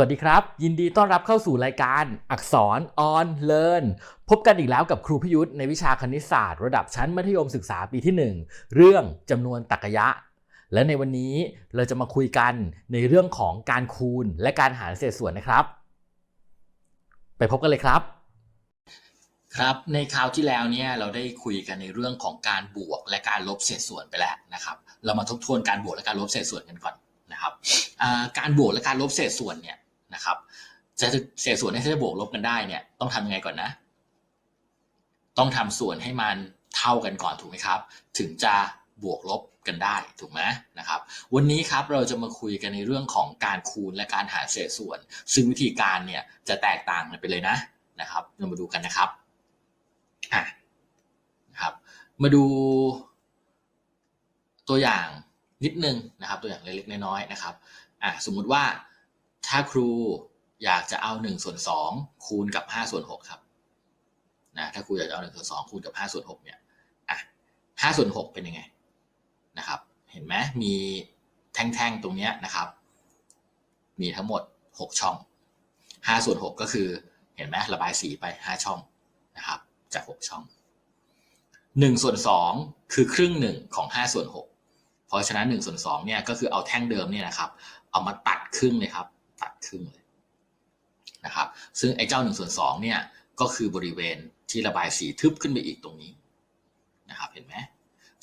สวัสดีครับ ยินดีต้อนรับเข้าสู่รายการอักษร on learn พบกันอีกแล้วกับครูพยุทธ์ในวิชาคณิตศาสตร์ระดับชั้นมัธยมศึกษาปีที่ 1 เรื่องจำนวนตรรกะและในวันนี้เราจะมาคุยกันในเรื่องของการคูณและการหารเศษส่วนนะครับ ไปพบกันเลยครับ ครับในคราวที่แล้วเนี่ยเราได้คุยกันในเรื่องของการบวกและการลบเศษส่วนไปแล้วนะครับ เรามาทบทวนการบวกและการลบเศษส่วนกันก่อนนะครับการบวกและการลบเศษส่วนเนี่ย นะครับจะเศษส่วนที่จะบวกลบกันได้เนี่ยต้องทำยังไงก่อนนะ ต้องทำส่วนให้มันเท่ากันก่อนถูกไหมครับ ถึงจะบวกลบกันได้ถูกไหมนะครับวันนี้ครับเราจะมาคุยกันในเรื่องของการคูณและการหารเศษส่วน ซึ่งวิธีการเนี่ยจะแตกต่างกันไปเลยนะนะครับ เรามาดูกันนะครับอะนะครับ มาดูตัวอย่างนิดนึงนะครับ ตัวอย่างเล็กๆน้อยๆนะครับอะสมมุติว่า ถ้าครูอยากจะเอา1ส่วน2คูณกับ5ส่วน6ครับนะถ้าครูอยากจะเอา1ส่วน2คูณกับ5ส่วน6เนี่ยอะ5ส่วน6เป็นยังไงนะครับเห็นไหมมีแท่งๆตรงเนี้ยนะครับ มีทั้งหมด 6 ช่อง5ส่วน6ก็คือเห็นไหมระบายสีไป 5 ช่องนะครับจาก 6 ช่อง1ส่วน2คือครึ่งหนึ่งของ5ส่วน6เพราะฉะนั้น1ส่วน2เนี่ยก็คือเอาแท่งเดิมเนี่ยนะครับ เอามาตัดครึ่งเลยครับ ตัดครึ่งเลยนะครับ ซึ่งไอ้เจ้า1ส่วน2เนี่ยก็คือบริเวณที่ระบายสีทึบขึ้นไปอีกตรงนี้นะครับเห็นไหม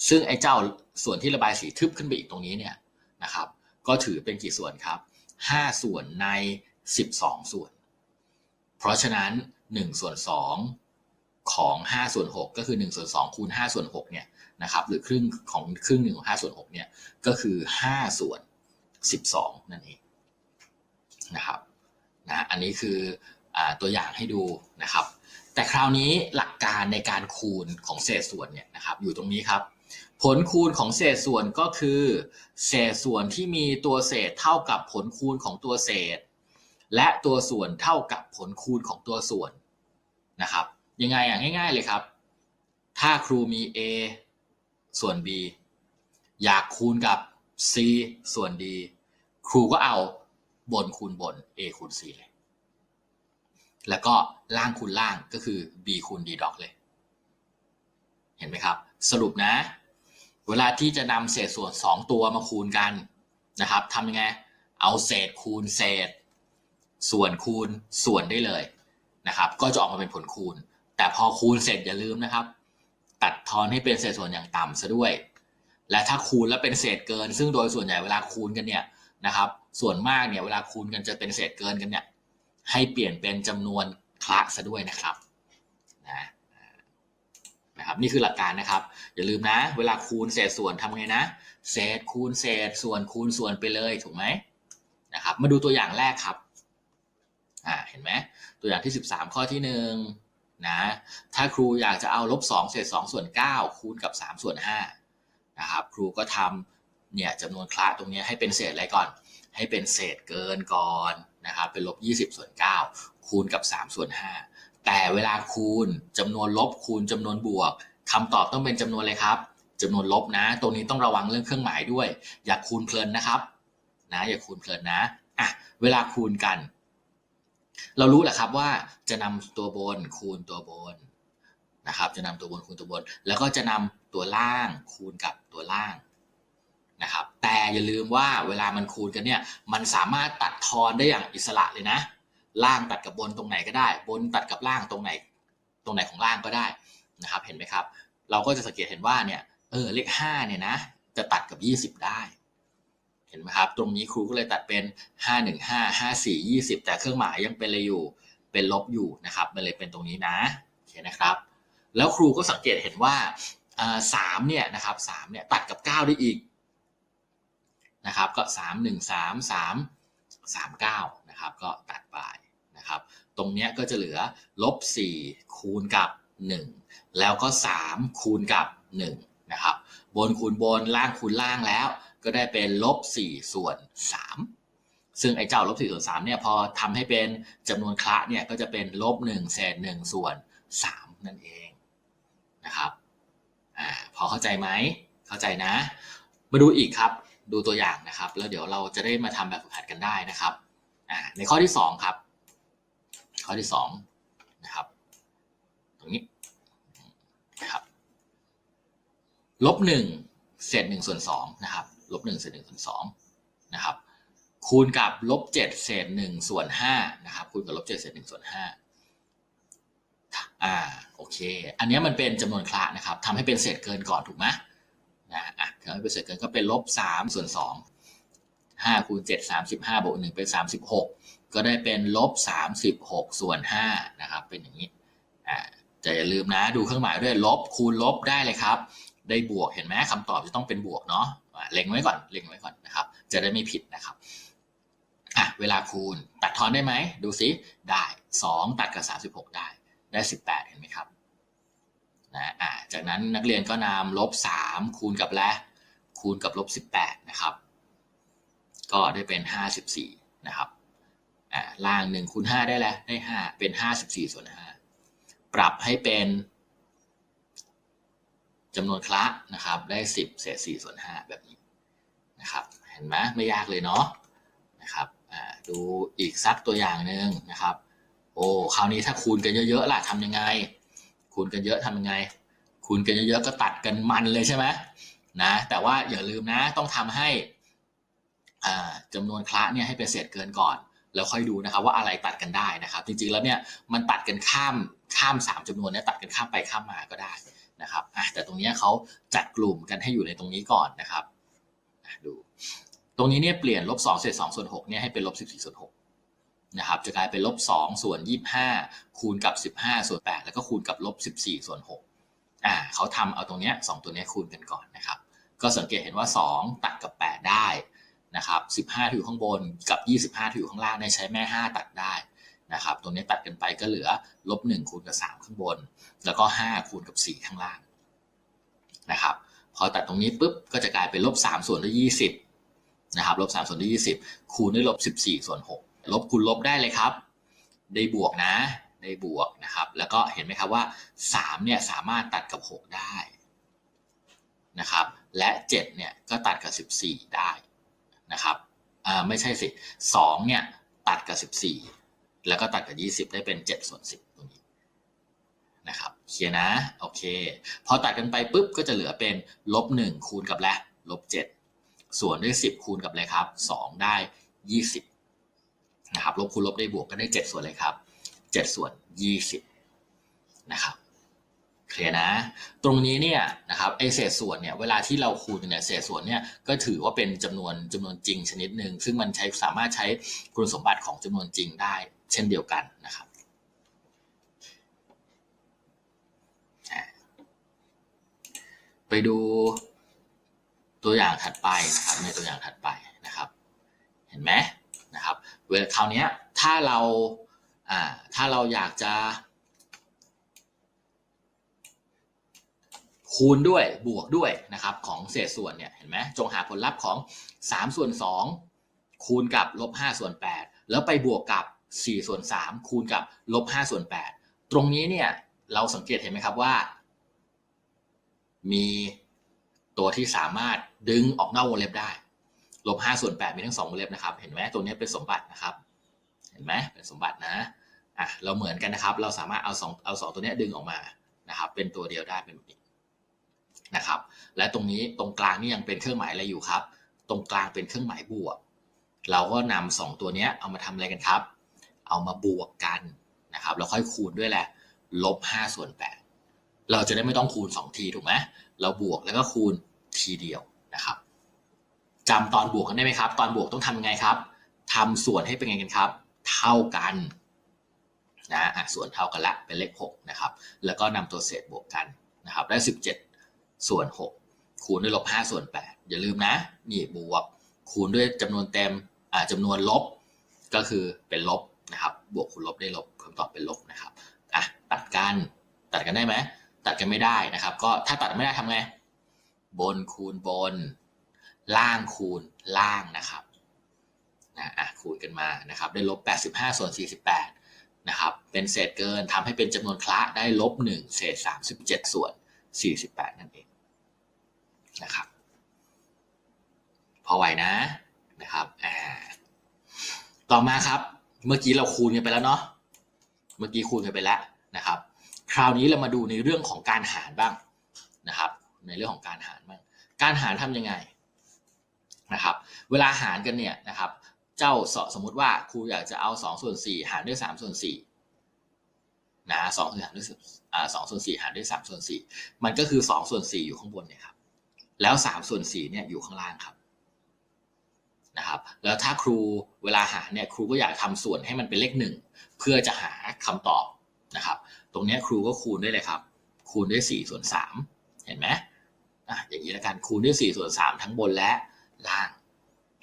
ซึ่งไอ้เจ้าส่วนที่ระบายสีทึบขึ้นไปอีกตรงนี้เนี่ยนะครับก็ถือเป็นกี่ส่วนครับ 5 ส่วนใน 12 ส่วน เพราะฉะนั้น 1 ส่วน 2 ของ 5 ส่วน 6 ก็คือ 1 ส่วน 2 คูณ 5 ส่วน 6 เนี่ยนะครับหรือครึ่งของครึ่งหนึ่งของ 5 ส่วน 6 เนี่ยก็คือ 5 ส่วน 12 นั่นเอง นะครับนะอันนี้คืออตัวอย่างให้ดูนะครับ แต่คราวนี้หลักการในการคูณของเศษส่วนเนี่ยนะครับอยู่ตรงนี้ครับ ผลคูณของเศษส่วนก็คือ เศษส่วนที่มีตัวเศษเท่ากับผลคูณของตัวเศษ และตัวส่วนเท่ากับผลคูณของตัวส่วนนะครับยังไงอะง่าย ๆ เลยครับ ถ้าครูมี a ส่วน b อยากคูณกับ c ส่วน d ครูก็เอา บนคูณบน a คูณ c เลย แล้วก็ล่างคูณล่างก็คือ b คูณ d ดอกเลย เห็นไหมครับ สรุปนะ เวลาที่จะนำเศษส่วน 2 ตัวมาคูณกันนะครับทำยังไง เอาเศษคูณเศษ ส่วนคูณส่วนได้เลยนะครับ ก็จะออกมาเป็นผลคูณ แต่พอคูณเสร็จอย่าลืมนะครับ ตัดทอนให้เป็นเศษส่วนอย่างต่ำซะด้วย และถ้าคูณแล้วเป็นเศษเกิน ซึ่งโดยส่วนใหญ่เวลาคูณกันเนี่ย นะครับ ส่วนมากเนี่ยเวลาคูณกันจะเป็นเศษเกินกันเนี่ยให้เปลี่ยนเป็นจำนวนคละซะด้วยนะครับนะนะครับนี่คือหลักการนะครับ อย่าลืมนะ เวลาคูณเศษส่วนทำไงนะ เศษคูณเศษส่วนคูณส่วนไปเลยถูกไหมนะครับ มาดูตัวอย่างแรกครับอ่าเห็นไหมตัวอย่างที่ 13 ข้อที่1นะถ้าครูอยากจะเอาลบ2เศษ2ส่วน9คูณกับ 3 ส่วน5นะครับครูก็ทำ เนี่ยจำนวนคละตรงนี้ให้เป็นเศษอะไรก่อน ให้เป็นเศษเกินก่อนนะครับเป็นลบ 20 ส่วน 9 คูณกับ 3 ส่วน 5 แต่เวลาคูณจำนวนลบคูณจำนวนบวกคำตอบต้องเป็นจำนวนเลยครับจำนวนลบนะ ตรงนี้ต้องระวังเรื่องเครื่องหมายด้วย อย่าคูณเพลินนะครับนะอย่าคูณเพลินนะอะเวลาคูณกัน เรารู้แหละครับว่าจะนำตัวบนคูณตัวบนนะครับ จะนำตัวบนคูณตัวบน แล้วก็จะนำตัวล่างคูณกับตัวล่าง นะครับ แต่อย่าลืมว่าเวลามันคูณกันเนี่ย มันสามารถตัดทอนได้อย่างอิสระเลยนะ ล่างตัดกับบนตรงไหนก็ได้ บนตัดกับล่างตรงไหน ตรงไหนของล่างก็ได้นะครับ เห็นไหมครับ เราก็จะสังเกตเห็นว่าเนี่ย เออ เลข5เนี่ยนะ จะตัดกับ 20 ได้ เห็นไหมครับ ตรงนี้ครูก็เลยตัดเป็น 5 1 5 5 4 20 แต่เครื่องหมายยังเป็นเลยอยู่ เป็นลบอยู่นะครับ มันเลยเป็นตรงนี้นะ โอเคนะครับ แล้วครูก็สังเกตเห็นว่าสามเนี่ยนะครับสามเนี่ยตัดกับ 9 ได้อีก นะครับก็ 3 1 3 3 3 9นะครับก็ตัดไปนะครับตรงนี้ก็จะเหลือลบ 4 คูณกับ 1 แล้วก็ 3 คูณกับ 1 นะครับ บนคูณบนล่างคูณล่างแล้ว ก็ได้เป็นลบ 4 ส่วน 3 ซึ่งไอ้เจ้าลบ 4 ส่วน3เนี่ยพอทำให้เป็นจำนวนคละเนี่ยก็จะเป็นลบ 1 เศษ 1 ส่วน 3 นั่นเองนะครับอ่าพอเข้าใจไหมเข้าใจนะ มาดูอีกครับ ดูตัวอย่างนะครับ แล้วเดี๋ยวเราจะได้มาทำแบบฝึกหัดกันได้นะครับในข้อที่สองครับ ข้อที่สองนะครับตรงนี้นะครับลบหนึ่งเศษหนึ่งส่วนสองนะครับลบหนึ่งเศษหนึ่งส่วนสองนะครับคูณกับลบเจ็ดเศษหนึ่งส่วนห้านะครับคูณกับลบเจ็ดเศษหนึ่งส่วนห้าอ่าโอเค อันนี้มันเป็นจำนวนคละนะครับทำให้เป็นเศษเกินก่อนถูกไหม ทำให้เป็นเศษเกินก็เป็นลบสามส่วนสองห้าคูณเจ็ดสามสิบห้าบวกหนึ่งเป็นสามสิบหกก็ได้เป็นลบสามสิบหกส่วนห้านะครับ เป็นอย่างนี้อ่าจะอย่าลืมนะดูเครื่องหมายด้วยลบคูณลบได้เลยครับ ได้บวกเห็นไหมคำตอบจะต้องเป็นบวกเนาะเล็งไว้ก่อนเล็งไว้ก่อนนะครับ จะได้ไม่ผิดนะครับอะเวลาคูณตัดทอนได้ไหมดูสิได้สองตัดกับสามสิบหกได้ได้สิบแปดเห็นไหมครับนะอ่าจากนั้นนักเรียนก็นำลบสามคูณกับและ คูณกับลบสิบแปดนะครับ ก็ได้เป็นห้าสิบสี่นะครับอ่าล่างหนึ่งคูณห้าได้แล้วได้ห้าเป็นห้าสิบสี่ส่วนห้าปรับให้เป็นจำนวนคละนะครับ ได้สิบเศษสี่ส่วนห้าแบบนี้นะครับ เห็นไหมไม่ยากเลยเนาะนะครับอ่าดูอีกสักตัวอย่างหนึ่งนะครับ โอ้คราวนี้ถ้าคูณกันเยอะๆล่ะทำยังไง คูณกันเยอะทำยังไง คูณกันเยอะๆก็ตัดกันมันเลยใช่ไหม นะแต่ว่าอย่าลืมนะต้องทำให้อ่าจำนวนคละเนี่ยให้เป็นเศษเกินก่อน แล้วค่อยดูนะครับว่าอะไรตัดกันได้นะครับ จริงๆแล้วเนี่ยมันตัดกันข้ามข้ามสามจำนวนเนี่ยตัดกันข้ามไปข้ามมาก็ได้นะครับแต่ตรงนี้เขาจัดกลุ่มกันให้อยู่ในตรงนี้ก่อนนะครับดูตรงนี้เนี่ยเปลี่ยนลบสองเศษสองส่วนหกเนี่ยให้เป็นลบสิบสี่ส่วนหกนะครับจะกลายเป็นลบ2ส่วน 25 คูณกับ 15 ส่วน 8 แล้วก็คูณกับลบ14ส่วน6อ่าเขาทำเอาตรงเนี้ย2ตัวเนี้ยคูณกันก่อนนะครับ ก็สังเกตเห็นว่า 2 ตัดกับ 8 ได้นะครับ15ที่อยู่ข้างบนกับ 25ที่อยู่ข้างล่างเนี่ยใช้แม่ 5 ตัดได้นะครับตรงนี้ตัดกันไปก็เหลือลบ1คูณกับ 3 ข้างบน แล้วก็ 5 คูณกับ 4 ข้างล่างนะครับพอตัดตรงนี้ปุ๊บก็จะกลายเป็นลบ3ส่วนด้วย20นะครับลบ3ส่วนด้วย20 คูณด้วยลบ 14 ส่วน 6 ลบคูณลบได้เลยครับ ได้บวกนะ ได้บวกนะครับ แล้วก็เห็นไหมครับว่า3เนี่ยสามารถตัดกับ 6 ได้นะครับ และ 7 เนี่ย ก็ตัดกับ 14 ได้นะครับอ่าไม่ใช่สิ2เนี่ย ตัดกับ 14 แล้วก็ตัดกับ 20 ได้เป็น 7 ส่วน 10 ตรงนี้นะครับเคลียร์นะ โอเค พอตัดกันไปปุ๊บก็จะเหลือเป็นลบ 1 คูณกับและลบ 7 ส่วนด้วย 10 คูณกับอะไรครับ 2 ได้ 20นะครับลบคูณลบได้บวกก็ได้ 7 ส่วนเลยครับ 7 ส่วน 20นะครับ เคลียร์นะ ตรงนี้เนี่ยนะครับไอเศษส่วนเนี่ยเวลาที่เราคูณเนี่ยเศษส่วนเนี่ยก็ถือว่าเป็นจำนวนจำนวนจริงชนิดหนึ่งซึ่งมันใช้สามารถใช้คุณสมบัติของจำนวนจริงได้ เช่นเดียวกันนะครับไปดูตัวอย่างถัดไปนะครับในตัวอย่างถัดไปนะครับ เห็นไหมนะครับเวลาคราวนี้ถ้าเราอ่าถ้าเราอยากจะ คูณด้วยบวกด้วยนะครับของเศษส่วนเนี่ยเห็นไหมจงหาผลลัพธ์ของ 3 ส่วน 2 คูณกับลบ5ส่วน 8 แล้วไปบวกกับ 4 ส่วน 3 คูณกับลบ5ส่วน 8 ตรงนี้เนี่ยเราสังเกตเห็นไหมครับว่า มีตัวที่สามารถดึงออกนอกวงเล็บได้ลบห้าส่วนแปดมีทั้งสองวงเล็บนะครับ เห็นไหมตัวนี้เป็นสมบัตินะครับ เห็นไหมเป็นสมบัตินะอะเราเหมือนกันนะครับ เราสามารถเอาสองเอาสองตัวนี้ดึงออกมานะครับ เป็นตัวเดียวได้เป็นแบบนี้ นะครับ และตรงนี้ตรงกลางนี่ยังเป็นเครื่องหมายอะไรอยู่ครับ ตรงกลางเป็นเครื่องหมายบวก เราก็นำสองตัวนี้เอามาทำอะไรกันครับ เอามาบวกกันนะครับแล้วค่อยคูณด้วยแหละลบห้าส่วนแปดเราจะได้ไม่ต้องคูณสองทีถูกไหมเราบวกแล้วก็คูณทีเดียวนะครับจำตอนบวกกันได้ไหมครับ ตอนบวกต้องทำยังไงครับทำส่วนให้เป็นไงกันครับ เท่ากันนะอะส่วนเท่ากันละเป็นเลข6นะครับ แล้วก็นำตัวเศษบวกกันนะครับ ได้ 17 ส่วน 6 คูณด้วยลบ5ส่วน 8 อย่าลืมนะ นี่บวก คูณด้วยจำนวนเต็มอ่าจำนวนลบ ก็คือเป็นลบนะครับ บวกคูณลบได้ลบคำตอบเป็นลบนะครับอะตัดกัน ตัดกันได้ไหม ตัดกันไม่ได้นะครับ ก็ถ้าตัดไม่ได้ทำไง บนคูณบน ล่างคูณล่างนะครับนะอะคูณกันมานะครับ ได้ลบ 85 ส่วน 48 นะครับ เป็นเศษเกินทำให้เป็นจำนวนคละได้ลบ 1 เศษ 37 ส่วน 48 นั่นเอง นะครับ พอไหวนะนะครับอ่าต่อมาครับ เมื่อกี้เราคูณกันไปแล้วเนาะเมื่อกี้คูณกันไปแล้วนะครับ คราวนี้เรามาดูในเรื่องของการหารบ้างนะครับ ในเรื่องของการหารบ้างการหารทำยังไงนะครับ เวลาหารกันเนี่ยนะครับ เจ้าสมมุติว่าครูอยากจะเอา2ส่วน4หารด้วย3ส่วน4นะสองส่วนหารด้วยสองส่วนสี่หารด้วย3ส่วน4มันก็คือ2ส่วน4อยู่ข้างบนเนี่ยครับ แล้ว3ส่วน4เนี่ยอยู่ข้างล่างครับนะครับ แล้วถ้าครูเวลาหารเนี่ยครูก็อยากทำส่วนให้มันเป็นเลขหนึ่งเพื่อจะหาคำตอบนะครับ ตรงนี้ครูก็คูณได้เลยครับ คูณด้วย4ส่วน3เห็นไหมอะอย่างนี้ละกันคูณด้วย4ส่วน3ทั้งบนและล่าง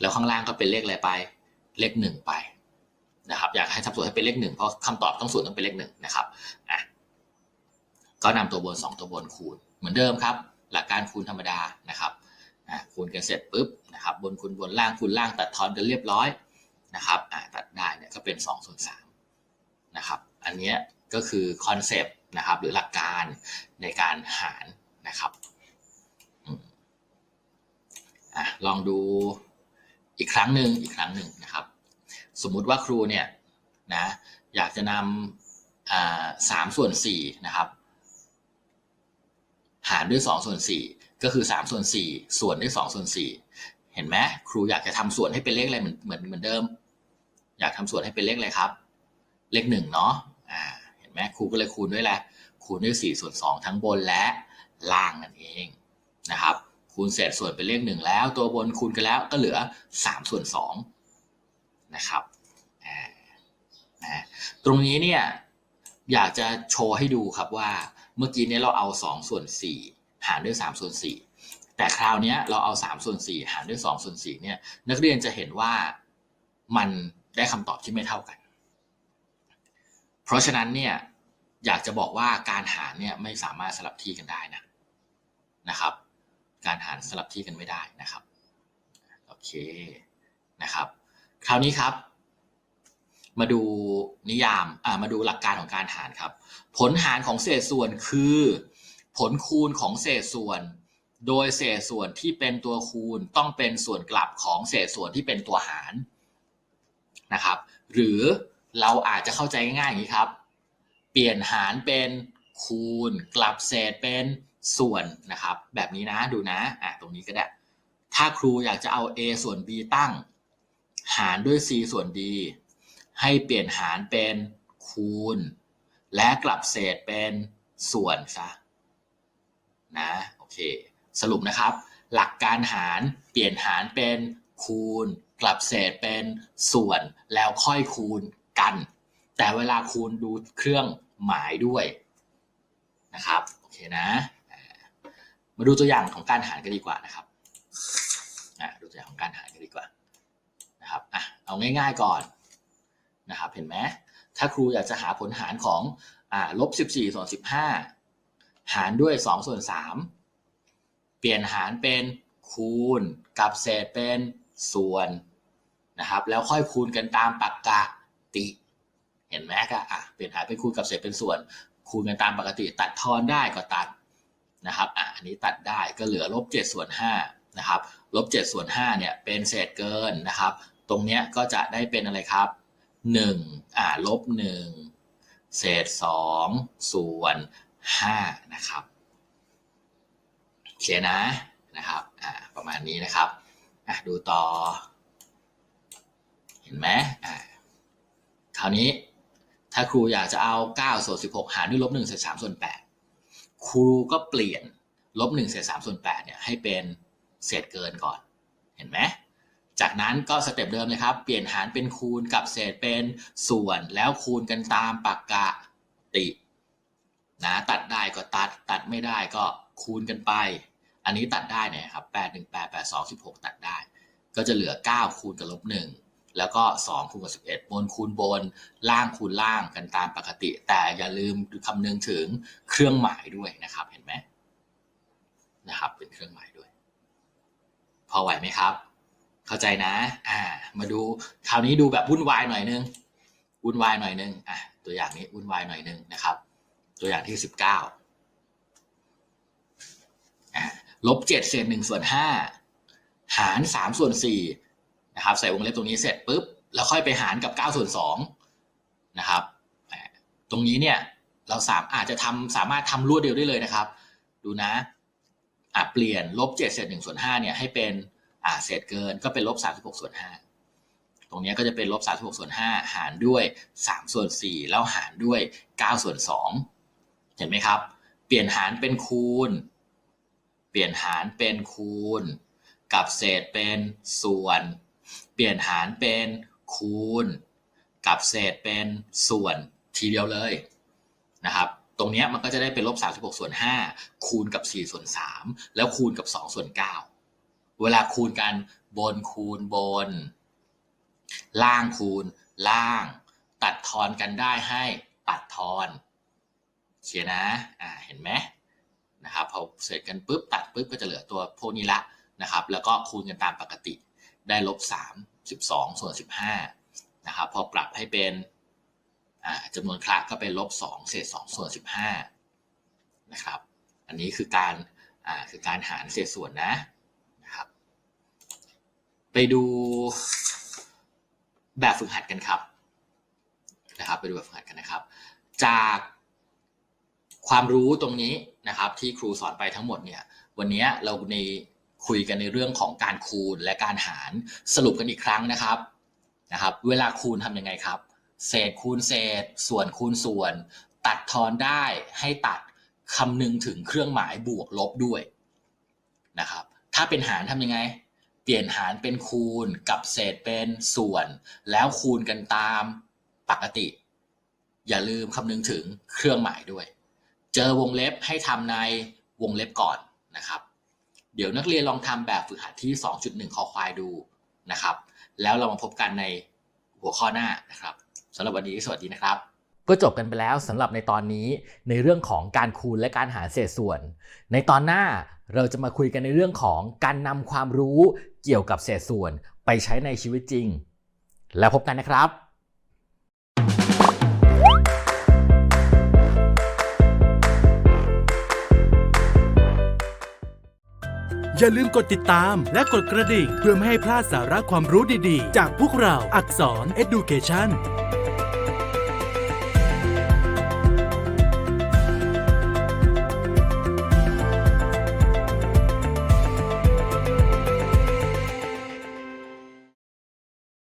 แล้วข้างล่างก็เป็นเลขอะไรไป เลขหนึ่งไปนะครับ อยากให้ทำส่วนให้เป็นเลขหนึ่งเพราะคำตอบต้องส่วนต้องเป็นเลขหนึ่งนะครับอะก็นำตัวบน 2 ตัวบนคูณเหมือนเดิมครับ หลักการคูณธรรมดานะครับคูณกันเสร็จปุ๊บนะครับบนคูณบนล่างคูณล่างตัดทอนกันเรียบร้อยนะครับตัดได้เนี่ยก็เป็น2ส่วน3นะครับอันนี้ก็คือคอนเซปต์นะครับหรือหลักการในการหารนะครับอลองดูอีกครั้งหนึ่งอีกครั้งหนึ่งนะครับ สมมุติว่าครูเนี่ยนะอยากจะนำสามส่วนสี่นะครับ หารด้วยสองส่วนสี่ก็คือสามส่วนสี่ส่วนด้วยสองส่วนสี่เห็นไหมครูอยากจะทำส่วนให้เป็นเลขอะไรเหมือนเหมือนเหมือนเดิม อยากทำส่วนให้เป็นเลขอะไรครับ เลขหนึ่งเนาะอ่าเห็นไหมครูก็เลยคูณด้วยแหละคูณด้วยสี่ส่วนสองทั้งบนและล่างนั่นเองนะครับคูณเศษส่วนเป็นเลขหนึ่งแล้ว ตัวบนคูณกันแล้วก็เหลือสามส่วนสองนะครับนะตรงนี้เนี่ยอยากจะโชว์ให้ดูครับว่า เมื่อกี้นี้เราเอา 2 ส่วน 4 หารด้วย 3 ส่วน 4 แต่คราวนี้เราเอา 3 ส่วน 4 หารด้วย 2 ส่วน 4 เนี่ย นักเรียนจะเห็นว่ามันได้คำตอบที่ไม่เท่ากัน เพราะฉะนั้นเนี่ยอยากจะบอกว่าการหารเนี่ยไม่สามารถสลับที่กันได้นะนะครับ การหารสลับที่กันไม่ได้นะครับ โอเคนะครับ คราวนี้ครับ มาดูนิยามอ่ามาดูหลักการของการหารครับ ผลหารของเศษส่วนคือ ผลคูณของเศษส่วน โดยเศษส่วนที่เป็นตัวคูณต้องเป็นส่วนกลับของเศษส่วนที่เป็นตัวหารนะครับ หรือเราอาจจะเข้าใจง่ายๆอย่างนี้ครับ เปลี่ยนหารเป็นคูณกลับเศษเป็นส่วนนะครับ แบบนี้นะดูนะอะตรงนี้ก็ได้ ถ้าครูอยากจะเอา a ส่วน b ตั้ง หารด้วย c ส่วน d ให้เปลี่ยนหารเป็นคูณ และกลับเศษเป็นส่วนซะนะโอเค สรุปนะครับ หลักการหารเปลี่ยนหารเป็นคูณ กลับเศษเป็นส่วนแล้วค่อยคูณกัน แต่เวลาคูณดูเครื่องหมายด้วยนะครับโอเคนะ มาดูตัวอย่างของการหารกันดีกว่านะครับดูตัวอย่างของการหารกันดีกว่านะครับอะเอาง่าย ๆก่อน นะครับเห็นไหมถ้าครูอยากจะหาผลหารของอ่าลบ14ส่วน15หารด้วย2ส่วน3เปลี่ยนหารเป็นคูณกับเศษเป็นส่วนนะครับแล้วค่อยคูณกันตามปกติ เห็นไหมก็อะเปลี่ยนหารเป็นคูณกับเศษเป็นส่วน คูณกันตามปกติ ตัดทอนได้ก็ตัดนะครับอะอันนี้ตัดได้ก็เหลือลบ7ส่วน5นะครับลบ7ส่วน5เนี่ยเป็นเศษเกินนะครับ ตรงเนี้ยก็จะได้เป็นอะไรครับ หนึ่งอ่าลบหนึ่งเศษสองส่วนห้านะครับโอเคนะนะครับอ่าประมาณนี้นะครับอะดูต่อ เห็นไหมอ่าคราวนี้ถ้าครูอยากจะเอา9ส่วน16 หารด้วยลบ1เศษ3ส่วน8ครูก็เปลี่ยนลบ1เศษ3ส่วน8เนี่ยให้เป็นเศษเกินก่อน เห็นไหม จากนั้นก็สเต็ปเดิมเลยครับ เปลี่ยนหารเป็นคูณกับเศษเป็นส่วนแล้วคูณกันตามปกตินะตัดได้ก็ตัดตัดไม่ได้ก็คูณกันไป อันนี้ตัดได้เนี่ยครับ8 1 8 8 2 16ตัดได้ ก็จะเหลือ9คูณกับลบ1แล้วก็2คูณกับ11บนคูณบน ล่างคูณล่างกันตามปกติ แต่อย่าลืมคำนึงถึงเครื่องหมายด้วยนะครับ เห็นไหมนะครับ เป็นเครื่องหมายด้วย พอไหวไหมครับ เข้าใจนะ อ่า มาดูคราวนี้ดูแบบวุ่นวายหน่อยนึงวุ่นวายหน่อยนึงอะตัวอย่างนี้วุ่นวายหน่อยนึงนะครับ ตัวอย่างที่สิบเก้าอ่าลบเจ็ดเศษหนึ่งส่วนห้าหารสามส่วนสี่นะครับ ใส่วงเล็บตรงนี้เสร็จปุ๊บแล้วค่อยไปหารกับ9ส่วน2นะครับตรงนี้เนี่ยเราสามอาจจะทำสามารถทำรวดเดียวได้เลยนะครับ ดูนะอะเปลี่ยนลบ7เศษ1ส่วน5เนี่ยให้เป็น อ่าเศษเกินก็เป็นลบ 36 ส่วน 5 ตรงนี้ก็จะเป็นลบ 36 ส่วน 5 หารด้วย 3 ส่วน 4 แล้วหารด้วย 9 ส่วน 2 เห็นไหมครับ เปลี่ยนหารเป็นคูณ เปลี่ยนหารเป็นคูณ กับเศษเป็นส่วน เปลี่ยนหารเป็นคูณ กับเศษเป็นส่วนทีเดียวเลยนะครับตรงนี้มันก็จะได้เป็นลบ 36 ส่วน 5 คูณกับ 4 ส่วน 3 แล้วคูณกับ 2 ส่วน 9 เวลาคูณกันบนคูณบน ล่างคูณล่าง ตัดทอนกันได้ให้ตัดทอนเขียนนะอ่าเห็นไหมนะครับพอเสร็จกันปุ๊บตัดปุ๊บก็จะเหลือตัวพวกนี้ละนะครับ แล้วก็คูณกันตามปกติได้ลบ3 12 ส่วน 15นะครับพอปรับให้เป็นจำนวนคละก็เป็นลบ2เศษ2ส่วน 15นะครับ อันนี้คือการคือการหารเศษส่วนนะ ไปดูแบบฝึกหัดกันครับนะครับ ไปดูแบบฝึกหัดกันนะครับ จากความรู้ตรงนี้นะครับ ที่ครูสอนไปทั้งหมดเนี่ย วันนี้เราในคุยกันในเรื่องของการคูณและการหารสรุปกันอีกครั้งนะครับนะครับ เวลาคูณทำยังไงครับ เศษคูณเศษ ส่วนคูณส่วน ตัดทอนได้ให้ตัดคำนึงถึงเครื่องหมายบวกลบด้วยนะครับ ถ้าเป็นหารทำยังไง เปลี่ยนหารเป็นคูณกับเศษเป็นส่วน แล้วคูณกันตามปกติ อย่าลืมคำนึงถึงเครื่องหมายด้วย เจอวงเล็บให้ทำในวงเล็บก่อนนะครับ เดี๋ยวนักเรียนลองทำแบบฝึกหัดที่ 2.1 คอควายดูนะครับ แล้วเรามาพบกันในหัวข้อหน้านะครับสำหรับวันนี้สวัสดีนะครับก็จบกันไปแล้วสำหรับในตอนนี้ในเรื่องของการคูณและการหารเศษส่วน ในตอนหน้า เราจะมาคุยกันในเรื่องของการนำความรู้เกี่ยวกับเศษส่วนไปใช้ในชีวิตจริง แล้วพบกันนะครับอย่าลืมกดติดตามและกดกระดิ่ง เพื่อไม่ให้พลาดสาระความรู้ดีๆ จากพวกเราอักษร Education